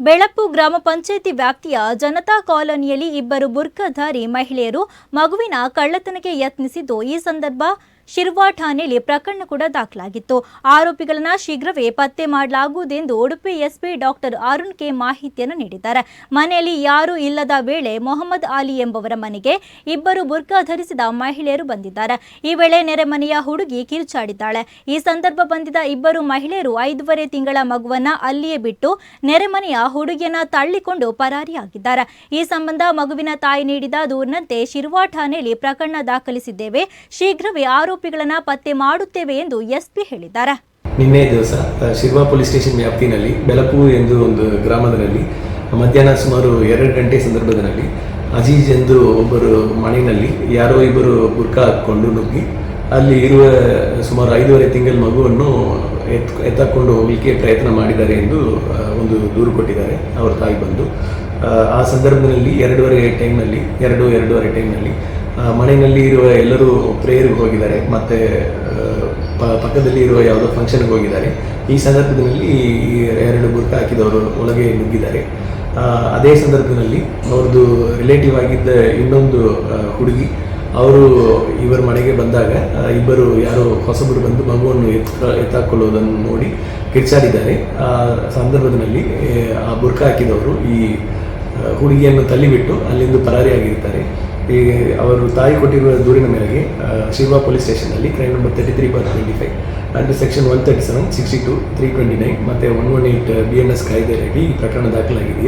ಬೆಳಪು ಗ್ರಾಮ ಪಂಚಾಯಿತಿ ವ್ಯಾಪ್ತಿಯ ಜನತಾ ಕಾಲೋನಿಯಲ್ಲಿ ಇಬ್ಬರು ಬುರ್ಖಧಾರಿ ಮಹಿಳೆಯರು ಮಗುವಿನ ಕಳ್ಳತನಕ್ಕೆ ಯತ್ನಿಸಿದ್ದು ಈ ಸಂದರ್ಭ ಶಿರ್ವಾ ಠಾಣೆಯಲ್ಲಿ ಪ್ರಕರಣ ಕೂಡ ದಾಖಲಾಗಿತ್ತು. ಆರೋಪಿಗಳನ್ನು ಶೀಘ್ರವೇ ಪತ್ತೆ ಮಾಡಲಾಗುವುದೆಂದು Udupi SP doctor Arun K ಮಾಹಿತಿಯನ್ನು ನೀಡಿದ್ದಾರೆ. ಮನೆಯಲ್ಲಿ ಯಾರೂ ಇಲ್ಲದ ವೇಳೆ ಮೊಹಮ್ಮದ್ ಆಲಿ ಎಂಬವರ ಮನೆಗೆ ಇಬ್ಬರು ಬುರ್ಕಾ ಧರಿಸಿದ ಮಹಿಳೆಯರು ಬಂದಿದ್ದಾರೆ. ಈ ವೇಳೆ ನೆರೆಮನೆಯ ಹುಡುಗಿ ಕಿರುಚಾಡಿದ್ದಾಳೆ. ಈ ಸಂದರ್ಭ ಬಂದಿದ್ದ ಇಬ್ಬರು ಮಹಿಳೆಯರು ಐದೂವರೆ ತಿಂಗಳ ಮಗುವನ್ನ ಅಲ್ಲಿಯೇ ಬಿಟ್ಟು ನೆರೆಮನೆಯ ಹುಡುಗಿಯನ್ನ ತಳ್ಳಿಕೊಂಡು ಪರಾರಿಯಾಗಿದ್ದಾರೆ. ಈ ಸಂಬಂಧ ಮಗುವಿನ ತಾಯಿ ನೀಡಿದ ದೂರಿನಂತೆ ಶಿರ್ವಾ ಠಾಣೆಯಲ್ಲಿ ಪ್ರಕರಣ ದಾಖಲಿಸಿದ್ದೇವೆ. ಶೀಘ್ರವೇ ಆರೋಪಿಗಳನ್ನ ಪತ್ತೆ ಮಾಡುತ್ತೇವೆ ಎಂದು ಎಸ್ಪಿ ಹೇಳಿದ್ದಾರೆ. ನಿನ್ನೆ ದಿವಸ ಶಿರ್ವಾ ಪೊಲೀಸ್ ಸ್ಟೇಷನ್ ವ್ಯಾಪ್ತಿನಲ್ಲಿ ಬೆಲಪು ಎಂದು ಒಂದು ಗ್ರಾಮದಲ್ಲಿ ಮಧ್ಯಾಹ್ನ ಸುಮಾರು ಎರಡು ಗಂಟೆ ಸಂದರ್ಭದಲ್ಲಿ ಅಜೀಜ್ ಎಂದು ಒಬ್ಬರು ಮನೆಯಲ್ಲಿ ಯಾರೋ ಇಬ್ಬರು ಬುರ್ಕಾ ಹಾಕ್ಕೊಂಡು ನುಗ್ಗಿ ಅಲ್ಲಿ ಇರುವ ಸುಮಾರು ಐದೂವರೆ ತಿಂಗಳ ಮಗುವನ್ನು ಎತ್ ಎತ್ತಕೊಂಡು ಹೋಗಲಿಕ್ಕೆ ಪ್ರಯತ್ನ ಮಾಡಿದ್ದಾರೆ ಎಂದು ಒಂದು ದೂರು ಕೊಟ್ಟಿದ್ದಾರೆ ಅವರ ತಾಯಿ ಬಂದು. ಆ, ಸಂದರ್ಭದಲ್ಲಿ ಎರಡೂವರೆ ಟೈಮ್ನಲ್ಲಿ ಎರಡು ಎರಡೂವರೆ ಟೈಮ್ನಲ್ಲಿ ಮನೆಯಲ್ಲಿ ಇರುವ ಎಲ್ಲರೂ ಪ್ರೇಯರ್ಗೆ ಹೋಗಿದ್ದಾರೆ. ಮತ್ತು ಪಕ್ಕದಲ್ಲಿ ಇರುವ ಯಾವುದೋ ಫಂಕ್ಷನ್ಗೆ ಹೋಗಿದ್ದಾರೆ. ಈ ಸಂದರ್ಭದಲ್ಲಿ ಎರಡು ಬುರ್ಕ ಹಾಕಿದವರು ಒಳಗೆ ನುಗ್ಗಿದ್ದಾರೆ. ಅದೇ ಸಂದರ್ಭದಲ್ಲಿ ಅವ್ರದ್ದು ರಿಲೇಟಿವ್ ಆಗಿದ್ದ ಇನ್ನೊಂದು ಹುಡುಗಿ, ಅವರು ಇವರ ಮನೆಗೆ ಬಂದಾಗ ಇಬ್ಬರು ಯಾರೋ ಹೊಸಬರು ಬಂದು ಮಗುವನ್ನು ಎತ್ತ ಎತ್ತಾಕೊಳ್ಳೋದನ್ನು ನೋಡಿ ಕಿರ್ಚಾಡಿದ್ದಾರೆ. ಆ ಸಂದರ್ಭದಲ್ಲಿ, ಆ ಬುರ್ಕ ಹಾಕಿದವರು ಈ ಹುಡುಗಿಯನ್ನು ತಳ್ಳಿಬಿಟ್ಟು ಅಲ್ಲಿಂದ ಪರಾರಿಯಾಗಿರ್ತಾರೆ. ಈ ಅವರು ತಾಯಿ ಕೊಟ್ಟಿರುವ ದೂರಿನ ಮೇರೆಗೆ Shirva police ಸ್ಟೇಷನ್ನಲ್ಲಿ crime number thirty three bar twenty five under section one thirty seven sixty two three twenty nine ಮತ್ತು one one eight B N S ಕಾಯ್ದೆಯಾಗಿ ಈ ಪ್ರಕರಣ ದಾಖಲಾಗಿದೆ.